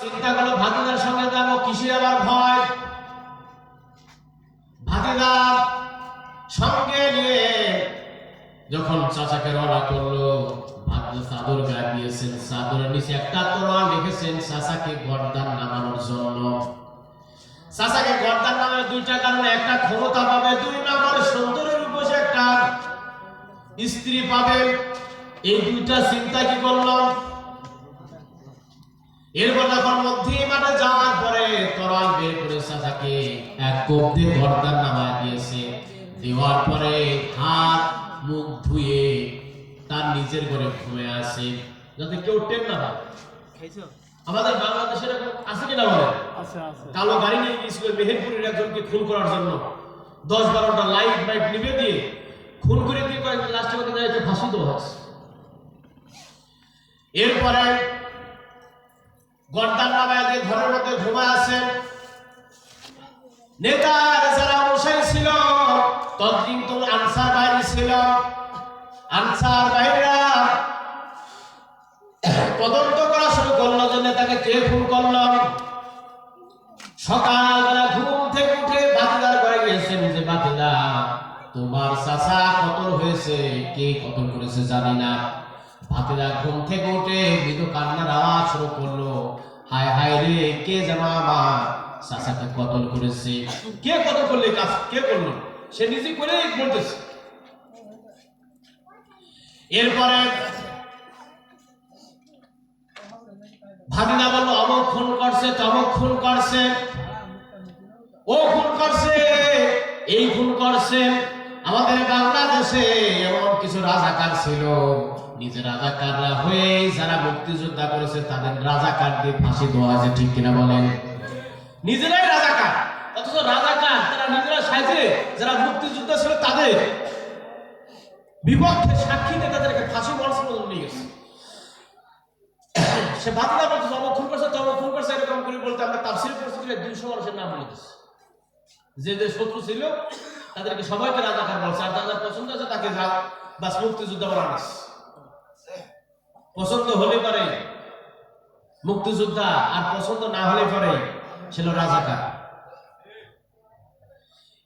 চিন্তা করল ভাতিদার সঙ্গে যাব, কিসের আবার ভয়? ভাতিদার সঙ্গে নিয়ে যখন চাচাকে রওনা করল চাদর গায়ে দিয়েছেন, চাদরের নিচে একটা তোরা লিখেছেন, চাচাকে গর্দান নামানোর জন্য। চাচাকে গর্দান নামের দুইটা কারণে, একটা ক্ষমতা পাবে, দুই নম্বরে সুন্দরের উপসে একটা স্ত্রী পাবে। এই দুইটা চিন্তা কি করলাম? এরপর যখন মধ্যে মাঠে যাওয়ার পরে তরাল বের করে চাচাকে এক কোপ দিয়ে গর্দান নামায় দিয়েছে। দেওয়ার পরে হাত মুখ ধুয়ে তার নিজের ঘরে যাতে কেউ না আমাদের বাংলাদেশে আছে কিনা বলে কালো গাড়ি নিয়ে গিয়েছিল মেহেরপুরের একজনকে খুন করার জন্য দশ বারোটা লাইট লাইট নিভে দিয়ে খুন করে দিয়ে কয়েকজন লাস্টে ফাঁসি দেওয়া এরপরে গর্দান নামায় ঘরের মধ্যে ঘুমায় আছেন। নেতার যারা মশাই ছিল তদ্দিন তো আনসার বাইরে ছিল। আনসার বাইরা তদন্ত করা শুরু করল যে নেতাকে কে খুন করল। সকালবেলা ঘুম থেকে উঠে বাতিদার করে গিয়েছেন যে বাতিদা তোমার চাচা কতল হয়েছে, কে কতল করেছে জানি না। বাতিদা ঘুম থেকে উঠে মৃদু কান্নার আওয়াজ শুরু করল। হায় হায় রে, কে যেন আমার? চাচাকে কতল করেছে। কে কতল করলে কাজ? কে করল? সে নিজে করে বলতেছে এরপরে ভাগিনা বলল, অমক খুন করছে, তমক খুন করছে। ও খুন করছে, এই খুন করছে। আমাদের বাংলাদেশে এমন কিছু রাজাকার ছিল। নিজে রাজাকাররা হয়ে যারা মুক্তিযোদ্ধা করেছে, তাদের রাজাকার দিয়ে ফাঁসি দেওয়া আছে ঠিক কিনা বলেন? নিজেরাই রাজাকার, অথচ রাজাকার তারা নিজেরা সাইজে যারা মুক্তিযোদ্ধা ছিল তাদের বিপক্ষে সাক্ষী দিয়ে তাদেরকে ফাঁসি মরছে পর্যন্ত নিয়ে গেছে। সে বাতিলা বলছে তবে খুন করছে তবে খুন করছে, এরকম করে বলতে আমরা তাফসির করছি যে দুইশো মানুষের নাম বলে দিচ্ছি যে যে শত্রু ছিল, তাদেরকে সবাইকে রাজাকার বলছে, আর যাদের পছন্দ আছে তাকে যা বাস মুক্তিযুদ্ধ বানাস পছন্দ হলে পারে, মুক্তিযোদ্ধা আর পছন্দ না হলে পারে, ছিল রাজাকার।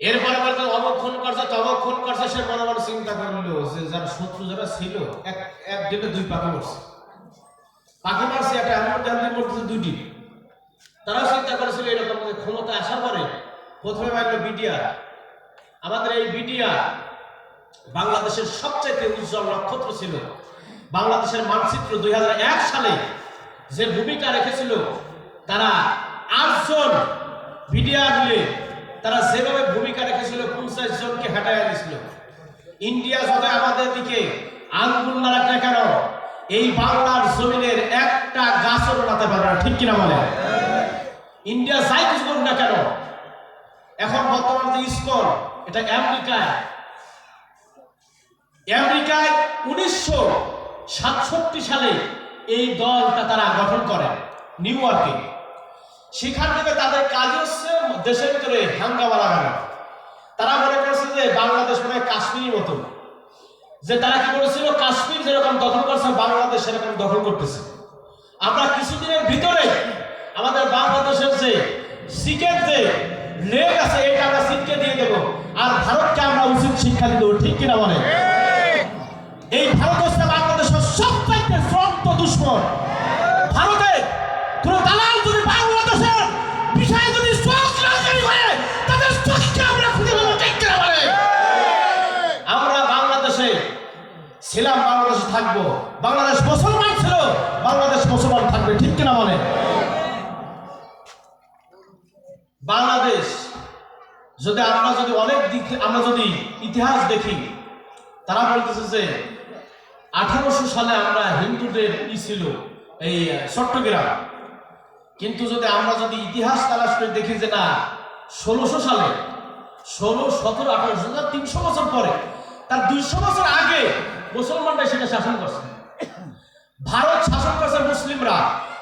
এরপরে বলতে অমক খুন করছে, তমক খুন করছে, সে মনে মনে চিন্তা করল, যে যারা শত্রু যারা ছিল, এক এক ডেটে দুই পাখি মরছে। পাখি মারছে, একটা এমন জানতে করতেছে দুইটি। তারাও চিন্তা করেছিল, এরকম ক্ষমতা আসার পরে, প্রথমে মারলো বিডিআর। আমাদের এই বিডিআর বাংলাদেশের সবচেয়ে উজ্জ্বল নক্ষত্র ছিল বাংলাদেশের মানচিত্র দুই হাজার এক সালে যে ভূমিকা রেখেছিল, তারা আটজন বিডিআর মিলে তারা যেভাবে ভূমিকা রেখেছিল, পঞ্চাশ জনকে হাঁটাইয়া দিয়েছিল ইন্ডিয়া যদি আমাদের দিকে আঙ্গুল না রাখে কেন, এই বাংলার জমিনের একটা গাছও লাগাতে পারবে না, ঠিক কিনা বলে ইন্ডিয়া যাই কিছু করুক না কেন, এখন বর্তমান যে ইস্কন, এটা আমেরিকায়। আমেরিকায় উনিশশো সাতষট্টি সালে এই দলটা তারা গঠন করে, নিউ ইয়র্কে। সেখান থেকে তাদের কাজ হচ্ছে দেশের ভিতরে হাঙ্গামা লাগানো। তারা মনে করছে যে বাংলাদেশ মনে কাশ্মীরের মতো যে তারা কি করেছিল? কাশ্মীর যেরকম দখল করছে, বাংলাদেশ সেরকম দখল করতেছে। আমরা কিছুদিনের ভিতরে আমাদের বাংলাদেশের যে সিকের যে লেগ আছে, এটা আমরা সিটকে দিয়ে দেবো। আর ভারতকে আমরা উচিত শিক্ষা দেবো ঠিক কিনা বলে এই ভারত দুশ্মন ভারতে কোন দালাল যদি বাংলাদেশের বিষয়ে যদি চোখ রাজনীতি করে আমরা আমরা বাংলাদেশে ছিলাম, বাংলাদেশে থাকব। বাংলাদেশ মুসলমান ছিল, বাংলাদেশ মুসলমান থাকবে ঠিক কিনা বলে? বাংলাদেশ যদি আমরা যদি অনেক দিক আমরা যদি ইতিহাস দেখি, তারা বলতেছে যে আঠারোশো সালে আমরা হিন্দুদের ই ছিল এই চট্টগ্রাম। কিন্তু যদি আমরা যদি ইতিহাস তালাশ করে দেখি যে না, ষোলোশো সালে, ষোলো, সতেরো আঠারোশো তিনশো বছর পরে, তার দুইশো বছর আগে মুসলমানরা সেটা শাসন করছে। ভারত শাসন করছে মুসলিমরা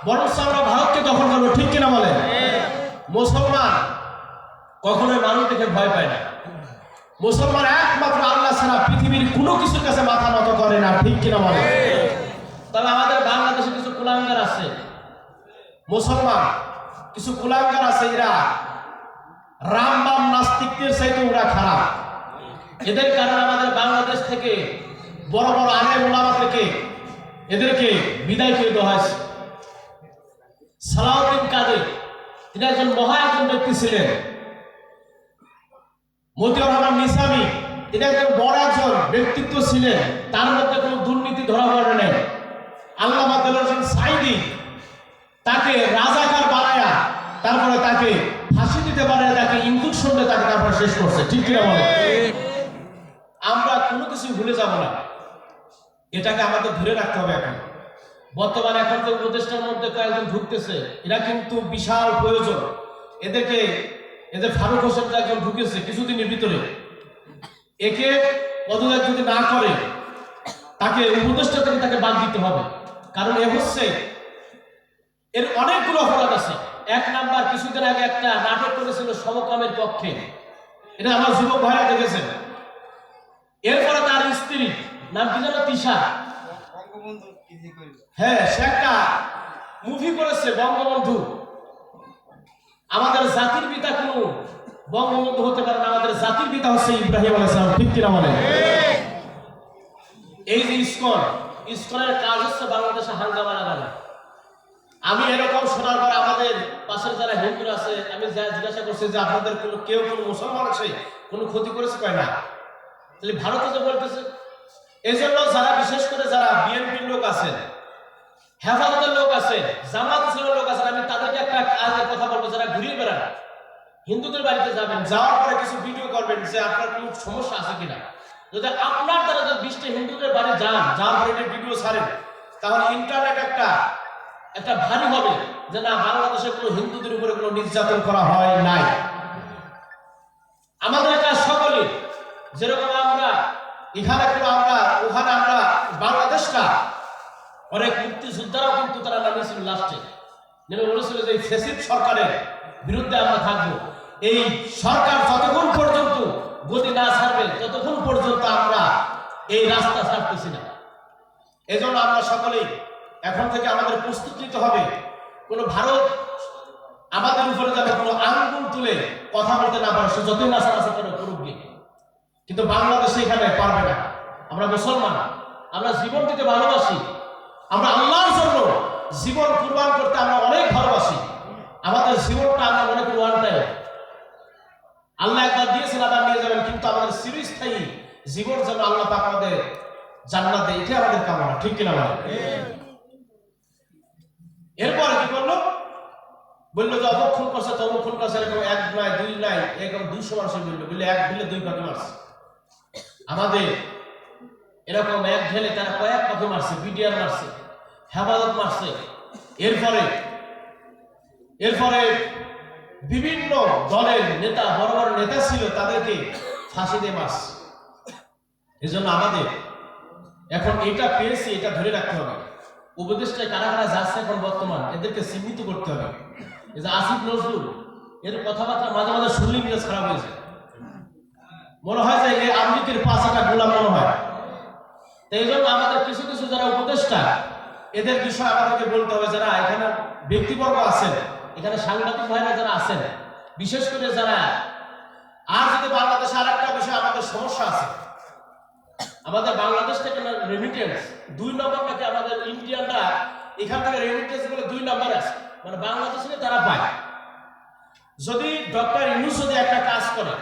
বরং আমরা ভারতকে দখল করব, ঠিক কিনা বলে মুসলমান কখনোই মানুষ দেখে ভয় পায় না। মুসলমান একমাত্র আল্লাহ ছাড়া পৃথিবীর কোনো কিছুর কাছে মাথা নত করে না ঠিক কিনা বলে তবে আমাদের বাংলাদেশে কিছু কুলাঙ্গার আছে। মুসলমান কিছু কুলাঙ্গার আছে এরা। রামবাম নাস্তিকদের চাইতে ওরা খারাপ। এদের কারণে আমাদের বাংলাদেশ থেকে বড় বড় আলেম ওলামাদেরকে এদেরকে বিদায় করে দেওয়া হয়েছে। সালাউদ্দিন কাদের তিনি একজন মহা একজন ব্যক্তি ছিলেন। মতিউর রহমান নিসামি, তিনি একজন বড় একজন, ব্যক্তিত্ব ছিলেন। তার মধ্যে কোনো দুর্নীতি ধরা পড়ে নাই। দেলোয়ার হোসেন সাইদি তাকে রাজাকার বানায়া তারপরে তাকে ফাঁসি দিতে পারে তাকে ইঞ্জেকশন দিয়ে তাকে তারপরে শেষ করছে। ঠিক কিনা বলে আমরা কোনো কিছু ভুলে যাব না। এটাকে আমাদের ধরে রাখতে হবে এখন। বর্তমানে এখন যে উপদেষ্টার মধ্যে কয়েকজন ঢুকতেছে, এরা কিন্তু বিশাল প্রয়োজন। এদেরকে এদের ফারুক হোসেন একজন ঢুকেছে কিছুদিনের ভিতরে একে পদত্যাগ যদি না করে তাকে উপদেষ্টা থেকে তাকে বাদ দিতে হবে। কারণ এ হচ্ছে এর অনেকগুলো অপরাধ আছে। এক নাম্বার কিছুদিন আগে একটা নাটক করেছিল সমকামের পক্ষে। এটা আমার যুবক ভাইরা দেখেছেন। এরপরে তার স্ত্রী নাম কি যেন তিশা? হ্যাঁ সে একটা মুভি করেছে বঙ্গবন্ধু। আমাদের জাতির পিতা কোনো বঙ্গবন্ধু হতে পারে না, আমাদের জাতির পিতা হচ্ছে ইব্রাহিম আলাইসালাম ঠিক কিনা বলেন? এই যে ইসকন, ইসকনের কাজ হচ্ছে বাংলাদেশে হাঙ্গামা লাগানো আমি এরকম শোনার পর আমাদের পাশের যারা হিন্দুরা আছে, আমি যা জিজ্ঞাসা করছি যে আপনাদের কোনো, কেউ কোনো মুসলমান আছে, কোনো ক্ষতি করেছে কয় না? তাহলে ভারতে যে বলতেছে এই জন্য যারা বিশেষ করে যারা বিএনপির লোক আছেন, হেফাজতের লোক আছে জামাত লোক আছেন, আমি তাদেরকে একটা কাজের কথা হিন্দুদের বাড়িতে যাবেন, যাওয়ার পরে কিছু ভিডিও করবেন যে আপনার কোনো সমস্যা আছে কিনা। যদি আপনার দ্বারা যদি বিশটা হিন্দুদের বাড়ি যান, যাওয়ার পরে একটা ভিডিও ছাড়েন, তাহলে ইন্টারনেট একটা একটা ভারী হবে যে না, বাংলাদেশে কোনো হিন্দুদের উপরে কোনো নির্যাতন করা হয় নাই। আমাদের কাজ সকলে যেরকম আমরা, এখানে কোনো আমরা, ওখানে আমরা বাংলাদেশটা, অনেক মুক্তিযোদ্ধারাও কিন্তু তারা নামিয়েছিল লাস্টে নেমে বলেছিল যে ফেসিদ সরকারের বিরুদ্ধে আমরা থাকব। এই সরকার যতক্ষণ পর্যন্ত গতি না ছাড়বে, ততক্ষণ পর্যন্ত আমরা এই রাস্তা ছাড়তেছি না। এজন্য আমরা সকলেই এখন থেকে আমাদের প্রস্তুত নিতে হবে। কোনো ভারত আমাদের উপরে যাবে, কোনো আঙ্গুল তুলে কথা বলতে না পারে, সে যতই নাচানাচি করে করুক গিয়ে। কিন্তু বাংলাদেশে এখানে পারবে না। আমরা মুসলমান, আমরা জীবন দিতে ভালোবাসি। আমরা আল্লাহর জন্য জীবন কুরবান করতে আমরা অনেক ভালোবাসি। আমাদের জীবনটা আমরা মনে করি ওয়ান টাইম। আল্লাহ একবার দিয়েছেন, আবার নিয়ে যাবেন, কিন্তু আমাদের চিরস্থায়ী জীবন যেন আল্লাহ পাক আমাদের জান্নাত, এটাই আমাদের কামনা, ঠিক কিনা বলেন? এরপর কি করল বলল যে অবক্ষণ করছে তবক্ষণ করছে, এরকম এক নয় দুই নয় এরকম দুইশো মানুষের বলল বললে, এক বিলে দুই পাখি মারছে। আমাদের এরকম এক ঢেলে তারা কয়েক পাখি মারছে, বিডিআর মারছে, হেফাজত মারছে। এরপরে এরপরে বিভিন্ন দলের নেতা, বড় বড় নেতা ছিল, তাদেরকে ফাঁসি দিয়ে মারছে। এজন্য আমাদের এখন এটা পেয়েছি, এটা ধরে রাখতে হবে। উপদেশটা কারা কারা যাচ্ছে এখন বর্তমান, এদেরকে চিহ্নিত করতে হবে। এই যে আসিফ নজরুল, এর কথাবার্তা মাঝে মাঝে শুনলে মিজাজ খারাপ হয়েছে মনে হয় যে এই আমলিকের পাঁচাটা গোলাম মনে হয়। তো এই জন্য আমাদের কিছু কিছু যারা উপদেষ্টা, এদের বিষয়ে আমাদেরকে বলতে হবে যারা এখানে ব্যক্তিবর্গ আছেন। এখানে সাংবাদিক ভাইরা যারা আছেন, বিশেষ করে যারা আর যদি বাংলাদেশে আর একটা বিষয় আমাদের সমস্যা আছে, আমাদের বাংলাদেশ থেকে রেমিটেন্স দুই নম্বর নাকি আমাদের ইন্ডিয়ানরা, এখান থেকে রেমিটেন্সগুলো দুই নম্বর আছে। মানে বাংলাদেশ তারা পায়। যদি ডক্টর ইউনুস যদি একটা কাজ করে,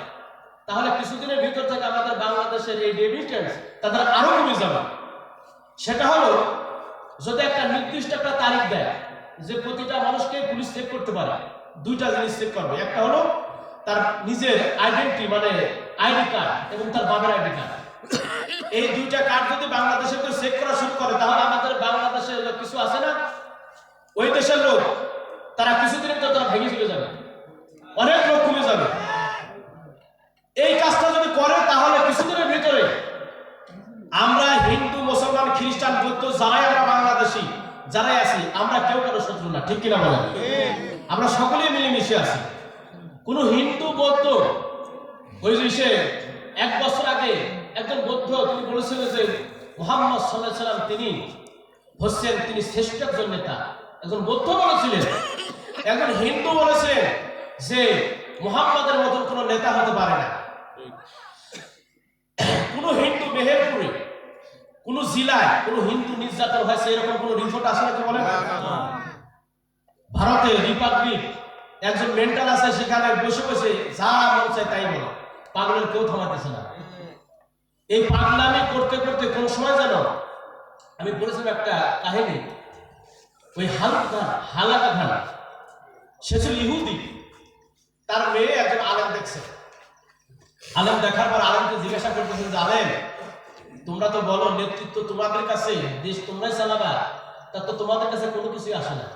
তাহলে কিছুদিনের ভিতর থেকে আমাদের বাংলাদেশের এই রেমিটেন্স তাদের আরও কমে যাবে। সেটা হলো, যদি একটা নির্দিষ্ট একটা তারিখ দেয় যে প্রতিটা মানুষকে পুলিশ চেক করতে পারে, দুইটা জিনিস চেক করবে। একটা হলো তার নিজের আইডেন্টি মানে আইডি কার্ড এবং তার বাবার আইডি কার্ড এই দুইটা কার্ড যদি বাংলাদেশে কেউ চেক করা শুরু করে, তাহলে আমাদের বাংলাদেশের লোক কিছু আছে না? ওই দেশের লোক, তারা কিছুদিনের তো তারা ভেঙে চলে যাবে। অনেক লোক কমে যাবে। এই কাজটা যদি করে, তাহলে কিছুদিনের ভিতরে আমরা হিন্দু, মুসলমান, খ্রিস্টান, বৌদ্ধ, যারাই আমরা বাংলাদেশি, যারাই আছি, আমরা কেউ কারও শত্রু ঠিক কিনা বলেন? আমরা সকলেই মিলেমিশে আছি। কোন হিন্দু বৌদ্ধ, ওই যে এক বছর আগে একজন বৌদ্ধ তিনি বলেছিলেন যে মোহাম্মদ সাল্লাহ সাল্লাম তিনি হচ্ছেন, তিনি শ্রেষ্ঠ একজন নেতা। একজন বৌদ্ধ বলেছিলেন। একজন হিন্দু বলেছিলেন যে মোহাম্মদের মতন কোনো নেতা হতে পারে না। কোন হিন্দু মেহেরপুরে, কোন জেলায় কোন হিন্দু নির্যাতন হয়েছে, এরকম কোন রিপোর্ট আছে নাকি বলেন? ভারতে রিপাবলিক একজন মেন্টাল আছে, সেখানে বসে বসে যা মন চায় তাই বলে। পাগলের কেউ থামাতেছে না। এই পাগলামি করতে করতে কোন সময় জানো আমি বলেছিলাম একটা কাহিনী, ওই হালকা, হালাকা খান সে ছিল ইহুদি, তার মেয়ে একজন আলেম দেখছে। আলেম দেখার পর আলেমকে জিজ্ঞাসা করতেছেন যে, আলেম, তোমরা তো বলো, নেতৃত্ব তোমাদের কাছে, দেশ তোমরাই চালাবা, তা তো তোমাদের কাছে কোনো কিছুই আসে না।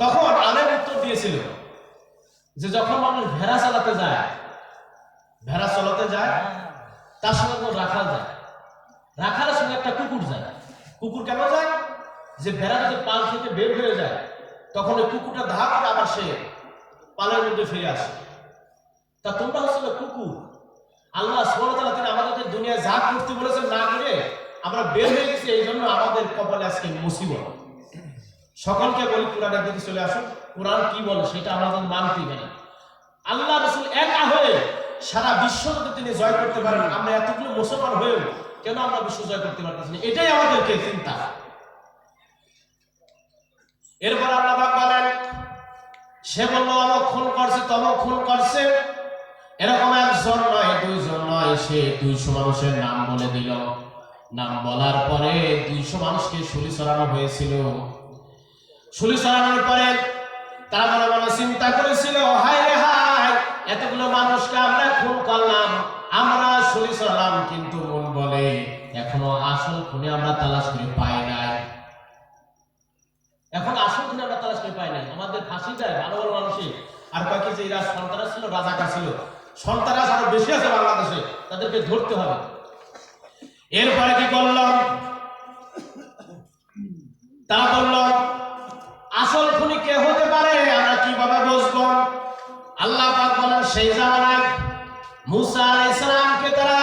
তখন আলেম উত্তর দিয়েছিল যে যখন মানুষ ভেড়া চালাতে যায়, ভেড়া চালাতে যায়, তার সঙ্গে কোনো রাখাল যায় রাখালের সঙ্গে একটা কুকুর যায় কুকুর কেন যায়? যে ভেড়া যদি পাল থেকে বের হয়ে যায়, তখন ওই কুকুরটা ধাপ আবার সে পালের মধ্যে ফিরে আসে। তা তোমরা হচ্ছিল কুকুর। আল্লাহ সুবহানাহু তিনি আমাদেরকে দুনিয়ায় যা করতে বলেছেন না করে আমরা বের হয়ে গেছি, এই জন্য আমাদের কপালে আজকে মুসিবত। সকলকে বলি, কোরআনের দিকে চলে আসুন। কোরআন কি বলে সেটা আমাদের মানতেই পারি আল্লাহ রসুল একা হয়ে সারা বিশ্ব যদি তিনি জয় করতে পারেন আমরা এতগুলো মুসলমান হয়েও কেন আমরা বিশ্ব জয় করতে পারতেছি না? এটাই আমাদেরকে চিন্তা। এরপর আল্লাহ বলেন, সে বলল অমক খুন করছে, তমক খুন করছে। এরকম একজন নয়, দুইজন নয়, সে দুইশো মানুষের নাম বলে দিল। নাম বলার পরে দুইশো মানুষকে শুলি চড়ানো হয়েছিল। শুলি চড়ানোর পরে তারা মনে মনে চিন্তা করেছিল, হায় রে হায়, এতগুলো মানুষকে আমরা খুন করলাম, আমরা শুলি চড়ালাম কিন্তু মন বলে, এখনও আসল খুনে আমরা তালাশ করে, পাই নাই। এখন আসল খুনে আমরা তালাশ করে, পাই নাই। আমাদের ফাঁসি যায় ভালো ভালো মানুষই। আর বাকি যে এরা সন্তানা ছিল রাজাকার ছিল। সন্তানাস আরও বেশি আছে বাংলাদেশে, তাদেরকে ধরতে হবে। এরপরে কি করলাম? তারা বলল কীভাবে আল্লাহ পাক বলেন, সেই জামানায় মুসা আলাইহিস সালামকে তারা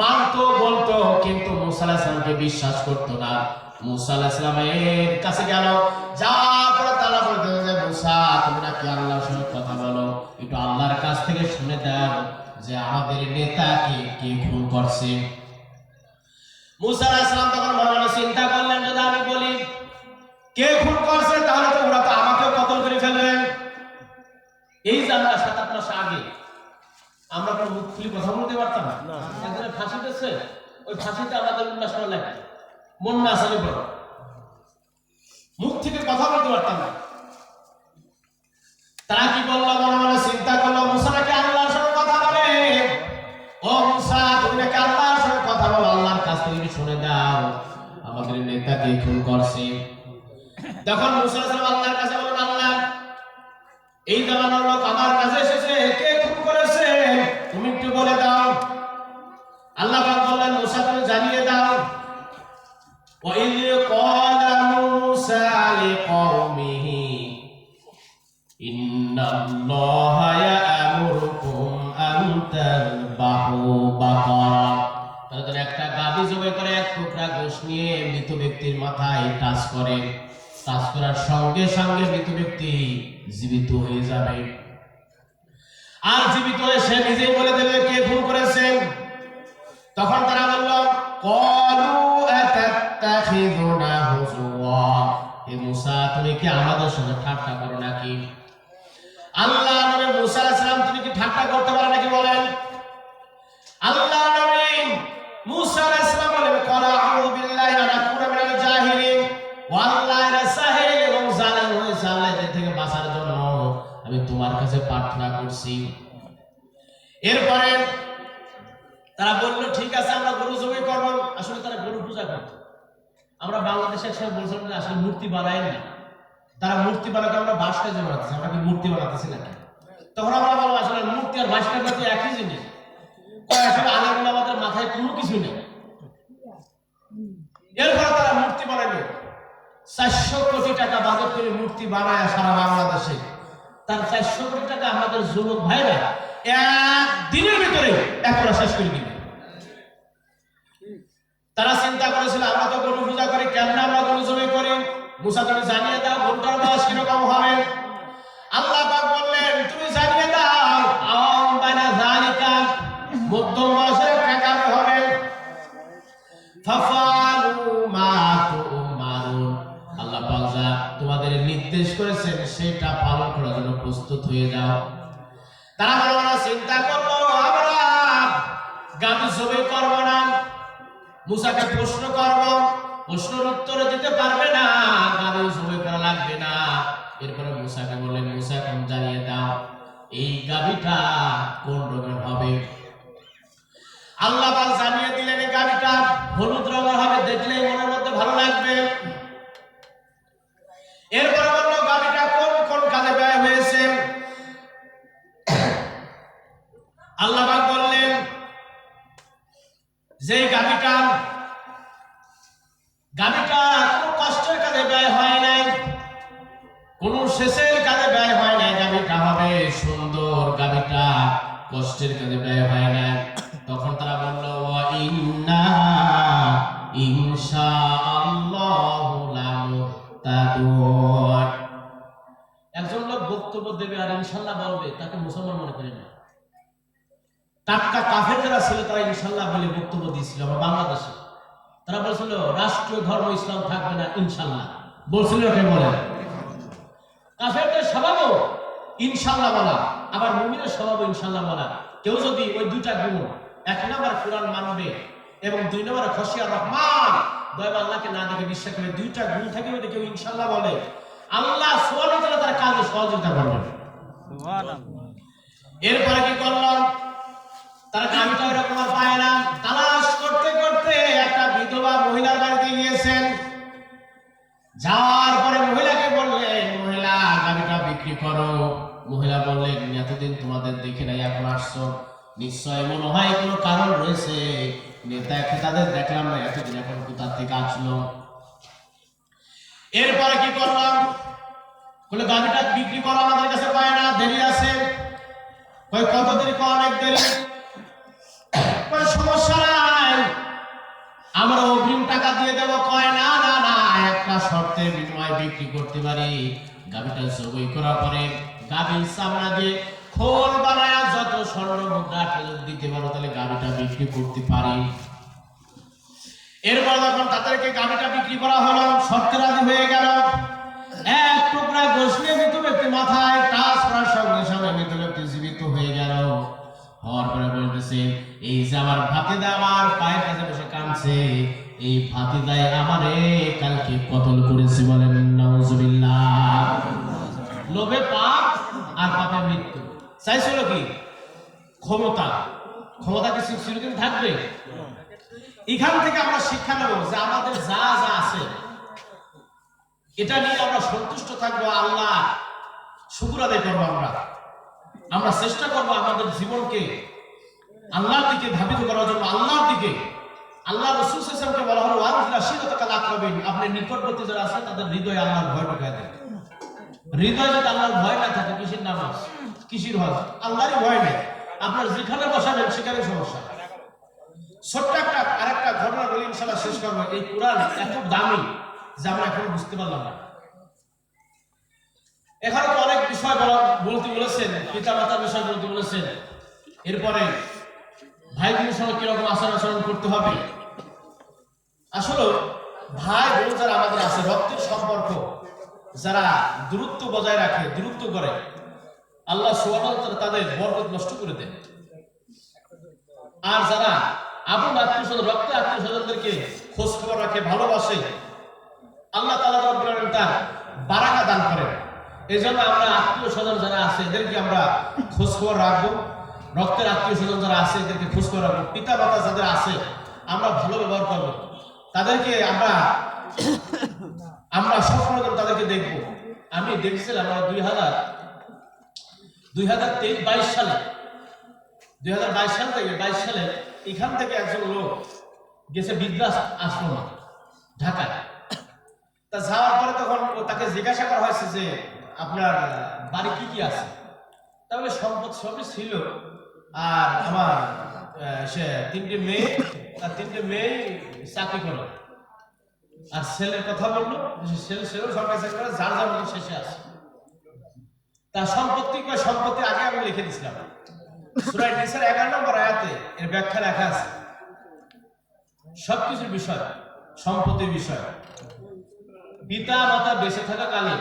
মানতো, বলতো, কিন্তু মুসা আলাইহিস সালামকে বিশ্বাস করতো না। মুসা আলাইহিস সালামের কাছে গেল পরে তারা বলতে যে, মুসা তুমি নাকি আল্লাহর সঙ্গে কথা বলো? একটু আল্লাহর কাছ থেকে শুনে যে, আমাদের নেতাকে কে খুন করছে। মুসা আলাইহিস সালাম তখন মনে মনে চিন্তা আমরা কোনো মুখ খুলি কথা বলতে পারতাম না। একজনের ফাঁসি দিচ্ছে ওই ফাঁসিতে আমাদের উল্লাস করা লাগে। মন না আসলে বড়। মুখ থেকে কথা বলতে পারতাম না। তারা কি বলল? মনে মনে চিন্তা করল মুসা নাকি আল্লাহর সঙ্গে কথা বলে? ও মুসা তুমি নাকি আল্লাহর সঙ্গে কথা বলো? আল্লাহর কাছ থেকে শুনে দাও। আমাদের নেতাকে খুন করছে। তখন মুসা আল্লাহর কাছে বলেন আল্লাহ এই জামানার লোক আমার কাছে এসেছে কে খুন করেছে তুমি একটু বলে দাও আল্লাহ পাক বললেন মুসা তুমি জানিয়ে দাও وإذ قال موسى لقومه إن الله يأمركم أن تذبحوا بقرة তারা তারা একটা গাভী জবাই করে এক টুকরা গোশ নিয়ে মৃত ব্যক্তির মাথায় টাচ করে টাচ করার সঙ্গে সঙ্গে মৃত ব্যক্তি জীবিত হয়ে যাবে আর জীবিত হয়ে সে নিজেই বলে দেবে কে খুন করেছেন তখন তারা বলল, কলু হুজুয়া হে মুসা, তুমি কি আমাদের সঙ্গে ঠাট্টা করো নাকি? আল্লাহ নবী মুসা আলাইহিস সালাম, তুমি কি ঠাট্টা করতে পারো নাকি বলেন? আল্লাহ নবী মুসা আলাইহিস সালাম বলেন ক্বালা আউযু বিল্লাহি আন আকুনা মিনাল জাহিলিন। ও আল্লাহর সাহিল এবং আল্লাহ থেকে বাঁচার জন্য আমি তোমার কাছে প্রার্থনা করছি। এরপরে তারা বলল, ঠিক আছে, আমরা গরু জবাই করব। আসলে তারা গরু পূজা করত। আমরা বাংলাদেশে একসময় বলছিলাম যে আসলে মূর্তি বানাই না তারা মূর্তি বানাতে আমরা বাসকাজ বানাতেছি, আমরা কি মূর্তি বানাতেছি নাকি? তখন আমরা বলব, আসলে মূর্তি আর বাসকাজ তো একই জিনিস। আসলে আমাদের মাথায় কোনো কিছু নেই। এরপরে তারা মূর্তি বানাইলো। চারশো কোটি টাকা বাজেট করে মূর্তি বানায় সারা বাংলাদেশে। তার চারশো কোটি টাকা আমাদের যুবক ভাইরা এক দিনের ভিতরে এক শেষ করে দিবে। তারা চিন্তা করেছিল, আমরা তো গরু পূজা করি, কেমন আমরা গরু জবাই করি? মুসা তুমি জানিয়ে দাও গরুটার বয়স কীরকম হবে। আল্লাহ পাক বললেন, তুমি জানিয়ে দাও আম যালিকা, মধ্যম বয়সের একটা হবে। ফাফালু মা তুমারুন আল্লাহ পাক যা তোমাদের নির্দেশ করেছেন, সেটা পালন করার জন্য প্রস্তুত হয়ে যাও। তারা মনে চিন্তা করল আমরা গাভী জবাই করব না। মুসাকে প্রশ্ন করব প্রশ্নের উত্তর দিতে পারবে না গাভী জবাই করা লাগবে না। এরপরে মুসাকে বললেন মুসা এখন জানিয়ে দাও, এই গাভীটা কোন রঙের হবে? আল্লাহ জানিয়ে দিলেন, এই গাভীটা হলুদ রঙের হবে দেখলে মনের মধ্যে ভালো লাগবে। এরপরে বলল গাভীটা কোন কোন কাজে ব্যয় হয়েছে? আল্লাহ পাক বললেন যে গাভিটা গাভিটা কোনো কষ্টের কাজে ব্যয় হয় নাই। কোন শেষের কাজে ব্যয় হয় নাই গাভিটা হবে সুন্দর গাভিটা কষ্টের কাজে ব্যয় হয় নাই। টাটকা কাফের যারা ছিল তারা ইনশাল্লাহ বলে বক্তব্য দিয়েছিল আমার বাংলাদেশে। তারা বলছিল রাষ্ট্রীয় ধর্ম ইসলাম থাকবে না ইনশাল্লাহ। বলছিল কে বলে কাফেরদের স্বভাবও ইনশাল্লাহ বলা আবার মুমিনের স্বভাবও ইনশাল্লাহ বলা। কেউ যদি ওই দুইটা গুণ এক নম্বর কোরআন মানবে এবং দুই নম্বরে খসিয়া রহমান দয়াল আল্লাহকে না দেখে বিশ্বাস করে দুইটা গুণ থাকে যদি কেউ ইনশাল্লাহ বলে আল্লাহ সোয়াল তার কাজে সহযোগিতা করবেন। এরপরে কি করলাম? তারা গাড়িটা এরকম আর পায় না। তালাশ করতে করতে একটা বিধবা মহিলার বাড়িতে গিয়েছেন। যাওয়ার পরে মহিলাকে বললেন, মহিলা, গাড়িটা বিক্রি করো। মহিলা বললেন, এতদিন তোমাদের দেখে নাই, এখন আসছো। নিশ্চয় মনে হয় কোনো কারণ রয়েছে। নেতা তাদের দেখলাম না, এতদিন এখন কোথা থেকে আসলো? এরপরে কি করলাম? বলে, গাড়িটা বিক্রি করো, আমাদের কাছে পায় না, দেরি আছে। কত দেরি কো অনেক দেরি? কোনো সমস্যা নাই। আমরা অগ্রিম টাকা দিয়ে দেবো। কয়, না না না, একটা শর্তের বিনিময়ে বিক্রি করতে পারি। গাভিটা জবই করার পরে গাভির চামড়া দিয়ে খোল বানায় যত স্বর্ণ মুদ্রা দিতে পারো, তাহলে গাভিটা বিক্রি করতে পারি। এরপর যখন তাদেরকে গাভিটা বিক্রি করা হলো, শর্তে হয়ে গেল। এক টুকরা গোশ নিয়ে মৃত ব্যক্তি মাথায় টাচ করার সঙ্গে সঙ্গে মৃত ব্যক্তি জীবিত হয়ে গেল। হওয়ার পরে বলতেছে এই যে আমার ভাতিদা আমার পায়ের কাছে বসে কাঁদছে, এই ভাতিদায় আমারে কালকে কতল করেছে বলেন, নাউজুবিল্লাহ। লোভে পাপ আর পাপে মৃত্যু। চাইছিল কি? ক্ষমতা। ক্ষমতা কি চির- চিরদিন থাকবে। এখান থেকে আমরা শিক্ষা নেব যে আমাদের যা যা আছে, এটা নিয়ে আমরা সন্তুষ্ট থাকব, আল্লাহ শুকুর আদায় করব আমরা। আমরা চেষ্টা করব আমাদের জীবনকে আল্লাহর দিকে ধাবিত করার জন্য আল্লাহর দিকে আল্লাহ রসুল সাল্লামকে বলা হলো ওয়ারফিলা শিরতাকা লাকরাবিন আপনি নিকটবর্তী যারা আছে, তাদের হৃদয়ে আল্লাহর ভয় ঢুকায় দেন। হৃদয়ে যদি আল্লাহর ভয় না থাকে, কিসের নামাজ? কিসের হজ? আল্লাহরই ভয় নেই। আপনার যেখানে বসাবেন সেখানে সমস্যা। ছোট্ট একটা, আরেকটা ঘটনা বলি ইনশাল্লাহ শেষ করব। এই কোরআন এত দামি যে আমরা এখন বুঝতে পারলাম না। এখানে তো অনেক বিষয় বলা বলতে বলেছেন পিতা মাতার বিষয় বলতে বলেছেন। এরপরে ভাই বোনের সঙ্গে কীরকম আচার আচরণ করতে হবে? আসলে ভাই বোন যারা আমাদের আছে, রক্তের সম্পর্ক যারা দূরত্ব বজায় রাখে, দূরত্ব করে, আল্লাহ তাআলা তাদের বরকত নষ্ট করে দেন। আর যারা আপন আত্মীয় স্বজন রক্তের আত্মীয় স্বজনদেরকে খোঁজ খবর রাখে, ভালোবাসে, আল্লাহ তাআলা রব্বুল তার বারাকা দান করেন। এই জন্য আমরা আত্মীয় স্বজন যারা আছে, এদেরকে আমরা খোঁজ খবর রাখব। রক্তের আত্মীয় স্বজন যারা আছে, এদেরকে খোঁজ রাখব। পিতা মাতা যাদের আছে, আমরা ভালো ব্যবহার করব। তাদেরকে আমরা আমরা সবসময় তাদেরকে দেখব। আমি দেখছিলাম আমরা দুই হাজার দুই হাজার তেইশ, বাইশ সালে, দুই হাজার বাইশ সাল থেকে, বাইশ সালে এখান থেকে একজন লোক গেছে বিদ্রাস আশ্রম, ঢাকায়। তা যাওয়ার পরে তখন তাকে জিজ্ঞাসা করা হয়েছে যে, আপনার বাড়ি কি কি আছে? তাহলে সম্পদ সবই ছিল। আর আমার সে তিনটে মেয়ে, তার তিনটে মেয়ে চাকরি করে। আর ছেলের কথা বলল ছেলে ছেলেও সরকারি চাকরি করে, যার যার মতো শেষে আছে তার সম্পত্তি বা সম্পত্তি আগে আমি লিখে দিছিলাম। সুরাই নিসার এগারো নম্বর আয়াতে এর ব্যাখ্যা লেখা আছে। সবকিছুর বিষয়, সম্পত্তির বিষয়। পিতা মাতা বেঁচে থাকাকালীন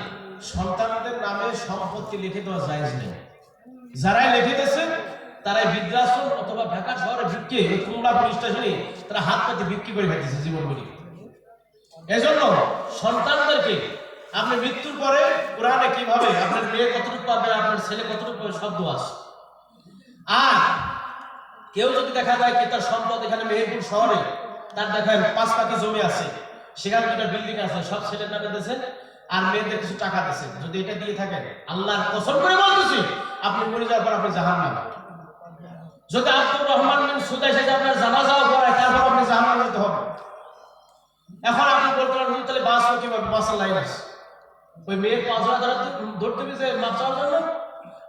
সন্তানদের নামে সম্পত্তি লিখে দেওয়া যায় যারাই লিখে দিয়েছে তারাই বৃদ্ধাশ্রম অথবা ঢাকা শহরে ওই কুমড়া পুলিশ স্টেশনে তারা হাত পাতে বিক্রি করে ফেলতেছে জীবনগুলি এজন্য সন্তানদেরকে আপনি মৃত্যুর পরে কোরআনে কীভাবে আপনার মেয়ে কতটুকু পাবে, আপনার ছেলে কতটুকু পাবে, সব দোয়াস আর কেউ যদি দেখা যায় কি তার সম্পদ এখানে মেহেরপুর শহরে, তার দেখায় পাঁচ পাখি জমি আছে, সেখানে দুটা বিল্ডিং আছে, সব ছেলের নামে দিয়েছে আর মেয়েদের কিছু টাকা দিয়েছে যদি এটা দিয়ে থাকেন, আল্লাহর কসম করে বলতেছি, আপনি মরে যাওয়ার পর আপনি জাহান নামে যদি আব্দুর রহমান বিন সুদাই সাথে আপনার জানাজাও করায় তারপর আপনি জাহান যেতে হবে। এখন আপনি বলতে হুজুর, তাহলে বাঁচবো কীভাবে? বাঁচার লাইন আছে। ওই মেয়ের পাঁচ হাজার ধরা ধরতে হবে যে মাপ জন্য।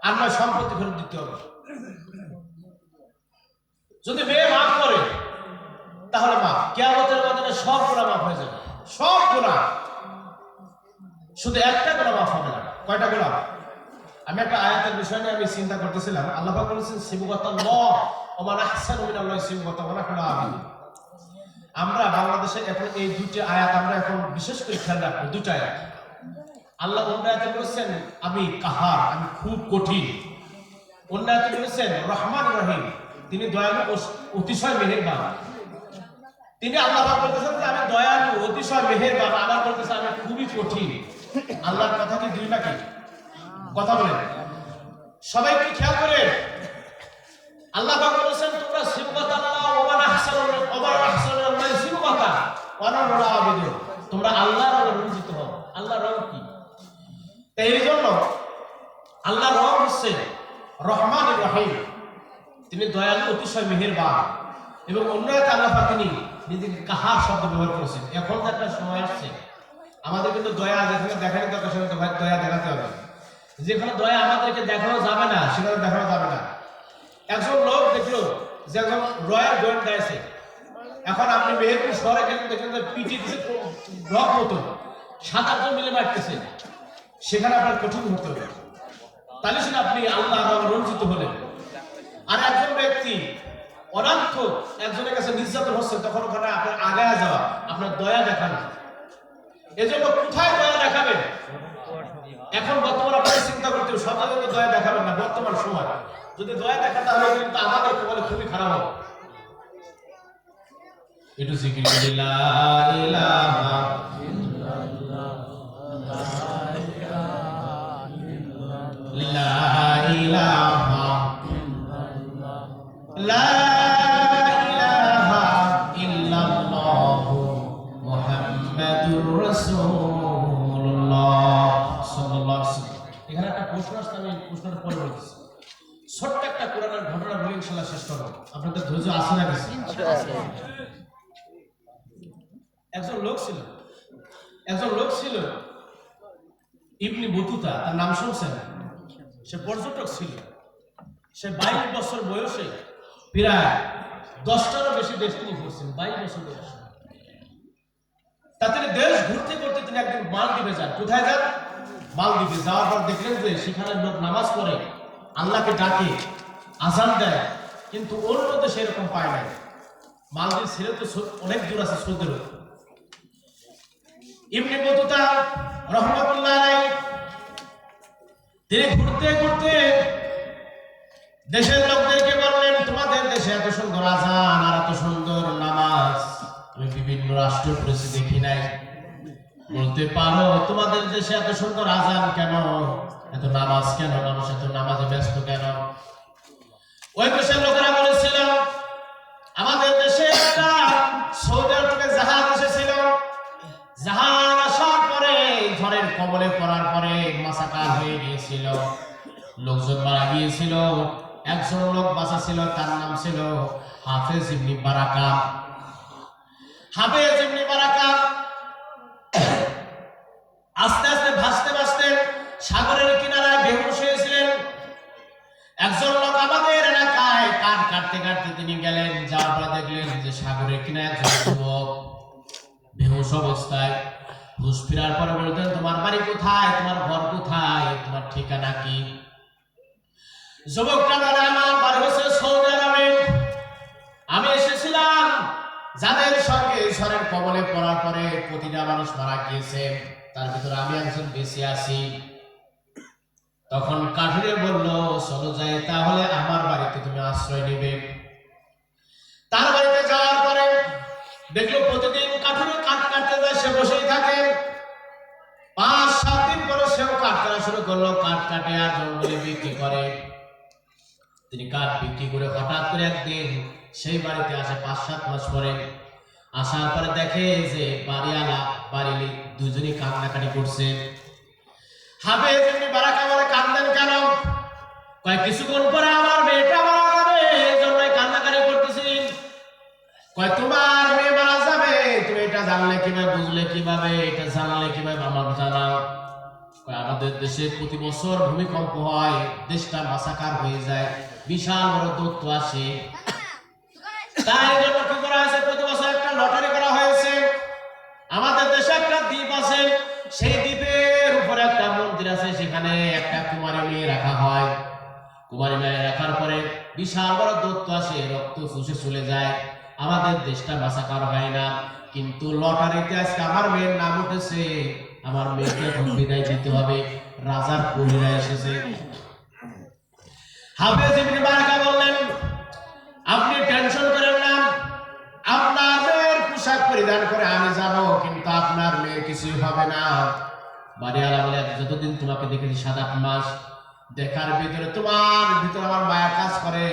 আর নয় সম্পত্তি ফেরত দিতে হবে। যদি মেয়ে মাফ করে তাহলে মাফ কেয়ামতের মধ্যে সব গুণা মাফ হয়ে যাবে। সব গুণা শুধু একটা গুণা মাফ হবে না। কয়টা গুণা আমি একটা আয়াতের বিষয় নিয়ে আমি চিন্তা করতেছিলাম। আল্লাহ বলেছেন সিবুগত ল ওমান আহসানু মিনাল্লাহি সিবুগত আমরা বাংলাদেশে এখন এই দুটি আয়াত আমরা এখন বিশেষ করে খেয়াল রাখব দুটো আয়াত। আল্লাহ অন্য আয়াতে বলেছেন, আমি কাহার, আমি খুব কঠিন। অন্য আয়াতে বলেছেন, রহমান রহিম। তিনি দয়ালু অতিশয় মেহেরবান। তিনি আল্লাহ বলতেছেন যে, আমি দয়ালু, অতিশয় মেহেরবান। আবার বলতেছেন আমি খুবই কঠিন। আল্লাহর কথা কি দুই নাকি? কথা বলেন। সবাই কি খেয়াল করেন। আল্লাহ বলেছেন, তোমরা আল্লাহ আল্লাহ তোমরা আল্লাহর রঙে রঞ্জিত হও। আল্লাহর রং কি? এই জন্য আল্লাহর রং হচ্ছে রহমান রহিম। তিনি দয়ালু, অতিশয় মেহেরবান। এবং অন্য একটা আল্লাহ তিনি নিজেকে কাহার শব্দ ব্যবহার করেছেন। এখন একটা সময় আসছে। আমাদের কিন্তু দয়া যেখানে দেখানো দরকার, সেখানে দয়া দেখাতে হবে। যেখানে দয়া আমাদেরকে দেখানো যাবে না, সেখানে দেখানো যাবে না। একজন লোক দেখল যে একজন রয়্যাল গোয়েন্দা আছে এখন আপনি মেহেরপুর শহরে গেলেন, দেখলেন পিটি দিছে ব্লক মতো, সাত আটজন মিলে মারতেছে সেখানে আপনার কঠিন হতে হবে। তাহলে সেটা আপনি আল্লাহ রঞ্জিত হলেন। আর একজন ব্যক্তি অনার্থ একজনের কাছে নির্যাতন হচ্ছে, তখন ওখানে আপনার আগায় যাওয়া, আপনার দয়া দেখানো। এজন্য কোথায় দয়া দেখাবেন? এখন বর্তমান আপনারা চিন্তা করতে সব জায়গাতে দয়া দেখাবেন না, বর্তমান সময়। যদি দয়া দেখা তাহলে কিন্তু আমাদের কপালে খুবই খারাপ হবে। একটু জিকির করি, লা ইলাহা লা ইলাহা আমি পরে ছোট্ট একটা কোরআনের ঘটনা বলে, ইনশাল্লাহ শেষ করব। আপনাদের ধৈর্য আছে না একজন লোক ছিল। একজন লোক ছিল ইবনি বতুতা, তার নাম শুনছেন? সে পর্যটক ছিল। সে বাইশ বছর বয়সে প্রায় দশটারও বেশি দেশ তিনি ঘুরছেন, বাইশ বছর বয়সে। তা তিনি দেশ ঘুরতে করতে তিনি একদিন মালদ্বীপে যান। কোথায় যান? মালদ্বীপে যাওয়ার পর দেখলেন যে সেখানে লোক নামাজ পড়ে, আল্লাহকে ডাকে, আজান দেয়, কিন্তু অন্য দেশে এরকম পায় নাই। মালদ্বীপ ছেড়ে তো অনেক দূর আছে সৌদের ইবনে বতুতা রহমতুল্লাহ আলাইহি, তিনি ঘুরতে ঘুরতে দেশের লোকদেরকে বললেন, তোমাদের দেশে এত সুন্দর আজান আর এত সুন্দর নামাজ। আমি বিভিন্ন রাষ্ট্র পরিস্থিতি দেখি নাই। বলতে পারো, তোমাদের দেশে এত সুন্দর আজান কেন? এত নামাজ কেন? মানুষ এত নামাজে ব্যস্ত কেন? ওই দেশের লোকেরা বলেছিল, আমাদের দেশে একটা সৌদি আরব জাহাজ এসেছিল। জাহাজ আসার পরে ঝড়ের কবলে পড়ার পরে মাসাকার হয়ে গিয়েছিল। লোকজন মারা গিয়েছিল, একজন লোক বাঁচা ছিল, তার নাম ছিল হাফেজ ইবনি বারাকা। হাফেজ ইবনি বারাকা আস্তে আস্তে ভাসতে ভাসতে সাগরের কিনারায় বেহুশ হয়েছিলেন। একজন লোক আমাদের এলাকায় কাঠ কাটতে কাটতে তিনি গেলেন যাওয়ার পর দেখলেন যে সাগরের কিনারে একজন যুবক বেহুশ অবস্থায়। হুশ ফেরার পরে বলতেন, তোমার বাড়ি কোথায়? তোমার ঘর কোথায়? তোমার ঠিকানা কি? যুবকটা বলে, আমার বাড়ি হচ্ছে সৌদি আরবে। আমি এসেছিলাম যাদের সঙ্গে ঈশ্বরের কবলে পড়ার পরে প্রতিটা মানুষ মারা গিয়েছে। তার ভিতরে আমি একজন বেঁচে আছি। তখন কাঠুরে বলল, চলো যাই, তাহলে আমার বাড়িতে তুমি আশ্রয় নেবে। তার বাড়িতে যাওয়ার পরে দেখল প্রতিদিন কাঠুরে কাঠ কাটতে যায়, সে বসেই থাকে। পাঁচ, সাত দিন পরে সেও কাঠ কাটা শুরু করল। কাঠ কাটে আর জঙ্গলে বিক্রি করে। তিনি কাঠ বিক্রি করে হঠাৎ করে একদিন সেই বাড়িতে আসে, পাঁচ, সাত মাস পরে। আসার পরে দেখে যে বাড়িওয়ালা বাড়ি দুজনই কান্নাকাটি করছে। হাবে তুমি বারাকা বলে কান্দেন কেন? কয়, কিছুক্ষণ পরে আমার মেয়েটা মারা যাবে এই জন্যই কান্নাকাটি করতেছি। কয়, তোমার মেয়ে মারা যাবে, তুমি এটা জানলে কীভাবে, বুঝলে কীভাবে, এটা জানলে কীভাবে, আমার জানাও আমাদের দেশে প্রতি বছর ভূমিকম্প হয়, দেশটা মাসাকার হয়ে যায়, বিশাল বড় দত্ত আসে। তাই জন্য কি করা হয়েছে? প্রতি বছর একটা লটারি সেই দ্বীপের উপরে একটা মন্দির আছে, সেখানে একটা কুমারী মেয়ে রাখা হয়। কুমারী মেয়ে রাখার পরে বিশাল বড় দত্ত আসে, রক্ত চুষে চলে যায়। আমাদের দেশটা মাসাকার হয় না, কিন্তু লটারিতে আজকে আমার মেয়ের নাম উঠেছে। আমার মেয়েকে এখন বিদায় দিতে হবে, রাজার পরিরা এসেছে। হাফেজ ইবনে বারাকা বললেন, আপনি টেনশন করেন না, আপনার পরিধান করে আমি যাব, কিন্তু আপনার মেয়ের কিছুই হবে না। বাড়িওয়ালা বলে, যতদিন তোমাকে দেখেছি সাত আট মাস, দেখার ভিতরে তোমার, ভিতরে আমার মায়া কাজ করে।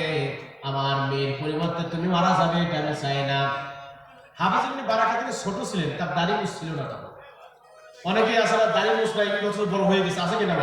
আমার মেয়ের পরিবর্তে তুমি মারা যাবে, এটা আমি চাই না। হাফিজ ইবনে বারাকা তিনি ছোট ছিলেন, তার দাড়ি মুছ ছিল না তখন। অনেকেই আসলে দাড়ি মুছ নাই বছর বড় হয়ে গেছে, আছে কিনা